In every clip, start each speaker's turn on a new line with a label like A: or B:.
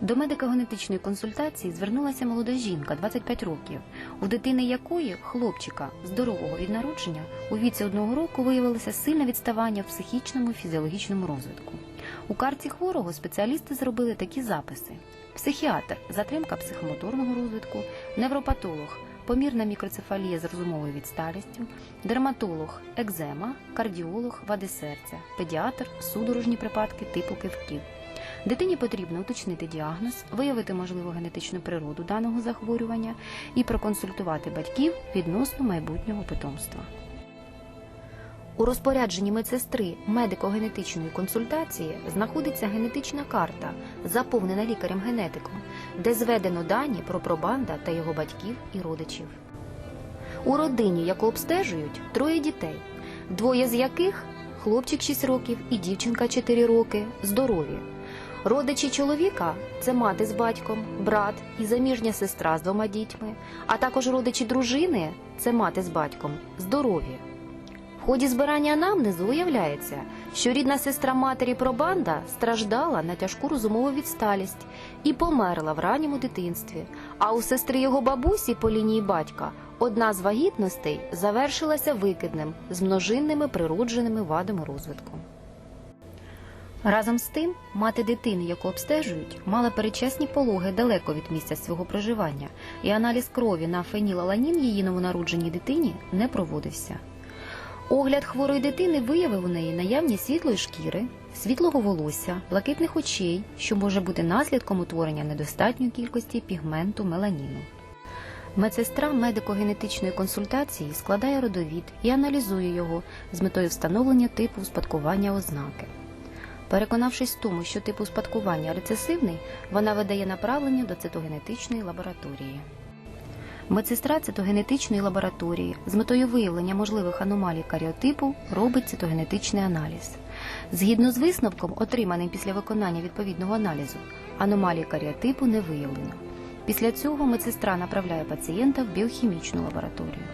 A: До медико-генетичної консультації звернулася молода жінка 25 років, у дитини якої хлопчика здорового від народження у віці одного року виявилося сильне відставання в психічному і фізіологічному розвитку. У карті хворого спеціалісти зробили такі записи: психіатр затримка психомоторного розвитку, невропатолог. Помірна мікроцефалія з розумовою відсталістю, дерматолог, екзема, кардіолог, вади серця, педіатр, судорожні припадки типу кивків. Дитині потрібно уточнити діагноз, виявити можливу генетичну природу даного захворювання і проконсультувати батьків відносно майбутнього потомства. У розпорядженні медсестри медико-генетичної консультації знаходиться генетична карта, заповнена лікарем-генетиком, де зведено дані про пробанда та його батьків і родичів. У родині, яку обстежують, троє дітей, двоє з яких хлопчик 6 років і дівчинка 4 роки, здорові. Родичі чоловіка це мати з батьком, брат і заміжня сестра з двома дітьми, а також родичі дружини це мати з батьком, здорові. В ході збирання анамнезу виявляється, що рідна сестра матері пробанда страждала на тяжку розумову відсталість і померла в ранньому дитинстві. А у сестри його бабусі по лінії батька одна з вагітностей завершилася викидним з множинними природженими вадами розвитку. Разом з тим, мати дитини, яку обстежують, мала передчасні пологи далеко від місця свого проживання, і аналіз крові на фенілаланін її новонародженій дитині не проводився. Огляд хворої дитини виявив у неї наявність світлої шкіри, світлого волосся, блакитних очей, що може бути наслідком утворення недостатньої кількості пігменту меланіну. Медсестра медико-генетичної консультації складає родовід і аналізує його з метою встановлення типу успадкування ознаки. Переконавшись в тому, що тип успадкування рецесивний, вона видає направлення до цитогенетичної лабораторії. Медсестра цитогенетичної лабораторії з метою виявлення можливих аномалій каріотипу робить цитогенетичний аналіз. Згідно з висновком, отриманим після виконання відповідного аналізу, аномалій каріотипу не виявлено. Після цього медсестра направляє пацієнта в біохімічну лабораторію.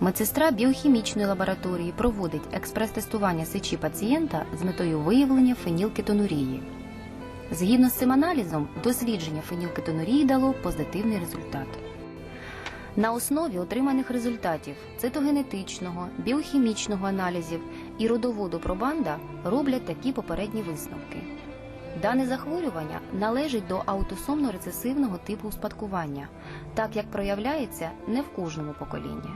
A: Медсестра біохімічної лабораторії проводить експрес-тестування сечі пацієнта з метою виявлення фенілкетонурії. Згідно з цим аналізом, дослідження фенілкетонурії дало позитивний результат. На основі отриманих результатів цитогенетичного, біохімічного аналізів і родоводу пробанда роблять такі попередні висновки. Дане захворювання належить до аутосомно-рецесивного типу успадкування, так як проявляється не в кожному поколінні.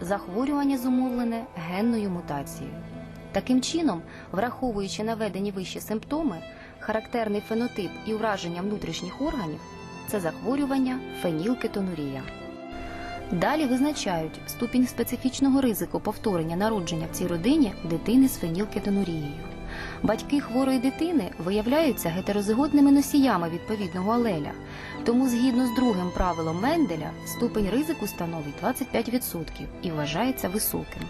A: Захворювання зумовлене генною мутацією. Таким чином, враховуючи наведені вищі симптоми, характерний фенотип і ураження внутрішніх органів це захворювання фенілкетонурія. Далі визначають ступінь специфічного ризику повторення народження в цій родині дитини з фенілкетонурією. Батьки хворої дитини виявляються гетерозиготними носіями відповідного алеля, тому згідно з другим правилом Менделя ступень ризику становить 25% і вважається високим.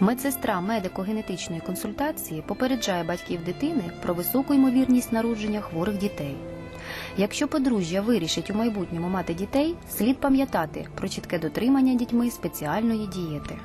A: Медсестра медико-генетичної консультації попереджає батьків дитини про високу ймовірність народження хворих дітей. Якщо подружжя вирішить у майбутньому мати дітей, слід пам'ятати про чітке дотримання дітьми спеціальної дієти.